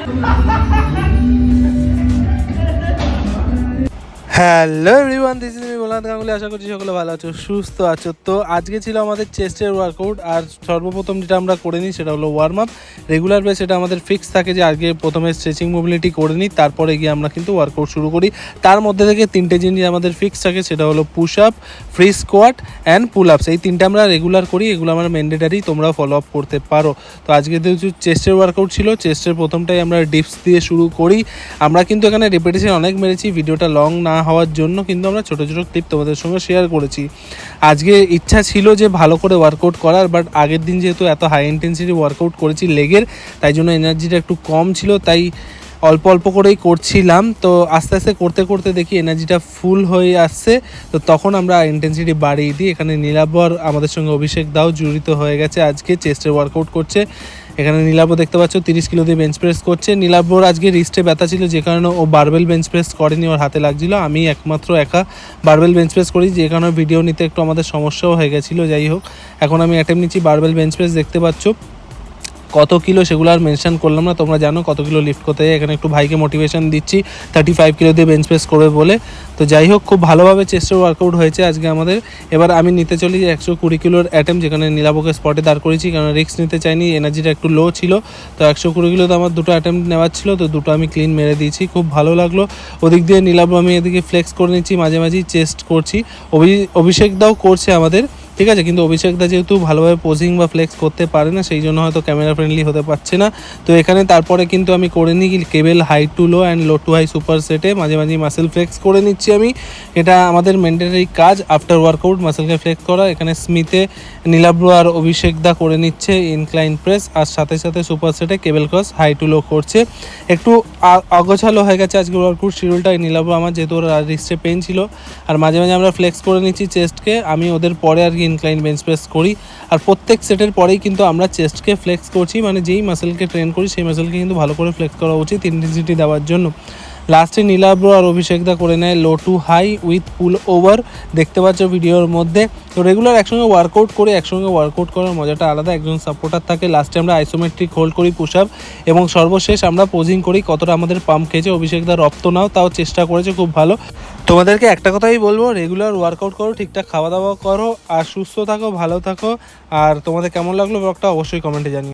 啊。hello everyone this is me Golan Ganguly আশা করছি সকলে ভালো আছো, সুস্থ আছো। তো আজকে ছিল আমাদের চেস্টের ওয়ার্কআউট আর সর্বপ্রথম যেটা আমরা করে নিই সেটা হলো ওয়ার্ম আপ রেগুলার বেস এটা আমাদের ফিক্স থাকে যে আগে প্রথমে স্ট্রেচিং মোবিলিটি করে নিই, তারপরে গিয়ে আমরা কিন্তু ওয়ার্কআউট শুরু করি। তার মধ্যে থেকে তিনটে জিনিস আমাদের ফিক্স থাকে সেটা হলো push up free squat and pull ups এই তিনটে আমরা রেগুলার করি, এগুলো আমরা ম্যান্ডেটারি তোমরা ফলো আপ করতে পারো। তো আজকে যেহেতু চেস্টের ওয়ার্কআউট ছিল চেস্টের প্রথমটাই আমরা ডিপস দিয়ে শুরু করি। আমরা কিন্তু এখানে রেপিটেশন অনেক মেরেছি ভিডিওটা লং না হওয়ার জন্য কিন্তু আমরা ছোটো ছোটো ক্লিপ তোমাদের সঙ্গে শেয়ার করেছি। আজকে ইচ্ছা ছিল যে ভালো করে ওয়ার্কআউট করার বাট আগের দিন যেহেতু এত হাই ইন্টেন্সিটি ওয়ার্কআউট করেছি লেগের, তাই জন্য এনার্জিটা একটু কম ছিল, তাই অল্প অল্প করেই করছিলাম। তো আস্তে আস্তে করতে করতে দেখি এনার্জিটা ফুল হয়ে আসছে। তো তখন আমরা ইন্টেন্সিটি বাড়িয়ে দিই। এখানে নীলাবর আমাদের সঙ্গে অভিষেক দাও জড়িত হয়ে গেছে আজকে চেস্টের ওয়ার্কআউট করছে। এখানে নীলাব্য দেখতে পাচ্ছ, তিরিশ কিলো দিয়ে বেঞ্চ প্রেস করছে। নীলাব্যর আজকে রিস্টে ব্যথা ছিল, যে কারণে ও বারবেল বেঞ্চ প্রেস করেনি, ওর হাতে লাগছিল। আমি একমাত্র একা বারবেল বেঞ্চ প্রেস করি যে কারণে ভিডিও নিতে একটু আমাদের সমস্যাও হয়ে গেছিল, যাই হোক। এখন আমি অ্যাটেম্প নিচ্ছি বারবেল বেঞ্চ প্রেস দেখতে পাচ্ছ। কত কিলো সেগুলো আর মেনশন করলাম না, তোমরা জানো কত কিলো লিফট করতে যায় এখানে একটু ভাইকে মোটিভেশন দিচ্ছি থার্টি ফাইভ কিলো দিয়ে বেঞ্চ প্রেস করবে বলে। তো যাই হোক, খুব ভালোভাবে চেস্টের ওয়ার্কআউট হয়েছে আজকে আমাদের। এবার আমি নিতে চলি একশো কুড়ি কিলোর অ্যাটেম যেখানে নীলাবকে স্পটে দাঁড় করেছি কারণ রিস্ক নিতে চাইনি এনার্জিটা একটু লো ছিল। তো একশো কুড়ি কিলোতে আমার দুটো অ্যাটেম্প নেওয়ার ছিল, তো দুটো আমি ক্লিন মেরে দিয়েছি, খুব ভালো লাগল। ওদিক দিয়ে নীলাব আমি এদিকে ফ্লেক্স করে নিচ্ছি, মাঝে মাঝেই চেস্ট করছি। অভি- অভিষেক দাও করছে আমাদের। ঠিক আছে, কিন্তু অভিষেক দা যেহেতু ভালোভাবে পোজিং বা ফ্লেক্স করতে পারে না, সেই জন্য হয়তো ক্যামেরা ফ্রেন্ডলি হতে পারছে না। তো এখানে তারপরে কিন্তু আমি করে নিই cable high to low and low to high super সেটে মাঝে মাঝে মাসেল ফ্লেক্স করে নিচ্ছি আমি। এটা আমাদের মেন্টেনারি কাজ। আফটার ওয়ার্কআউট মাসেলকে ফ্লেক্স করা। এখানে স্মিথে নীলাব্রু আর অভিষেক দা করে নিচ্ছে ইনক্লাইন প্রেস আর সাথে সাথে সুপার সেটে cable cross high to low করছে। একটু অগোছালো হয়ে গেছে আজকে ওয়ার্কআউট শিডিউলটা। নীলাব্র আমার যেহেতু ওর রিস্টে পেন ছিল। আর মাঝে মাঝে আমরা ফ্লেক্স করে নিচ্ছি চেস্টকে আমি ওদের পরে আর কি ইনক্লাইন বেঞ্চ প্রেস করি। আর প্রত্যেক সেটের পরেই কিন্তু আমরা চেস্টকে ফ্লেক্স করছি। মানে যেই মাসেলকে ট্রেন করি, সেই মাসেলকে কিন্তু ভালো করে ফ্লেক্স করা উচিত ইন্টেন্সিটি দেওয়ার জন্য। লাস্টে নীলাব্র আর অভিষেক দা করে নেয় low to high with pull over. দেখতে পাচ্ছ ভিডিওর মধ্যে। তো রেগুলার একসঙ্গে ওয়ার্কআউট করে, একসঙ্গে ওয়ার্কআউট করার মজাটা আলাদা, একজন সাপোর্টার থাকে। লাস্টে আমরা আইসোমেট্রিক হোল্ড করি পুশ আপ এবং সর্বশেষ আমরা পোজিং করি কতটা আমাদের পাম্প খেয়েছে। অভিষেক দা রপ্ত নাও, তাও চেষ্টা করেছে খুব ভালো। তোমাদেরকে একটা কথাই বলব রেগুলার ওয়ার্কআউট করো, ঠিকঠাক খাওয়া দাওয়া করো, আর সুস্থ থাকো, ভালো থাকো। আর তোমাদের কেমন লাগল ব্লগটা অবশ্যই কমেন্টে জানিও।